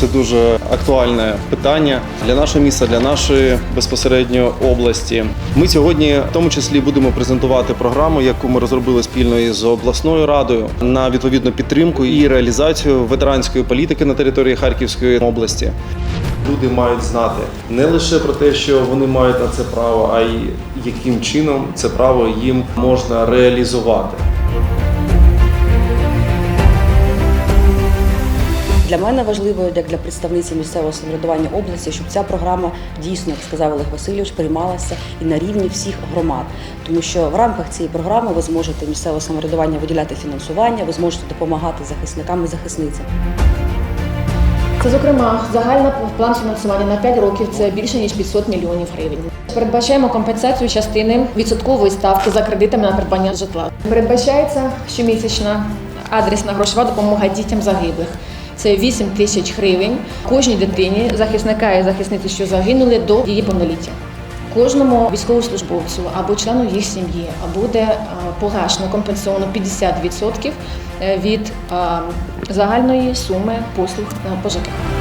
Це дуже актуальне питання для нашого міста, для нашої безпосередньо області. Ми сьогодні, в тому числі, будемо презентувати програму, яку ми розробили спільно із обласною радою на відповідну підтримку і реалізацію ветеранської політики на території Харківської області. Люди мають знати не лише про те, що вони мають на це право, а й яким чином це право їм можна реалізувати. Для мене важливо, як для представниці місцевого самоврядування області, щоб ця програма дійсно, як сказав Олег Васильович, приймалася і на рівні всіх громад. Тому що в рамках цієї програми ви зможете місцеве самоврядування виділяти фінансування, ви зможете допомагати захисникам і захисницям. Це, зокрема, загальний план фінансування на 5 років це більше ніж 500 мільйонів гривень. Передбачаємо компенсацію частини відсоткової ставки за кредитами на придбання житла. Передбачається щомісячна адресна грошова допомога дітям загиблих. Це 8 тисяч гривень кожній дитині захисника і захисниці, що загинули до її повноліття. Кожному військовослужбовцю або члену їх сім'ї буде е, погашено компенсовано 50% від е, загальної суми послуг е, по ЖКХ.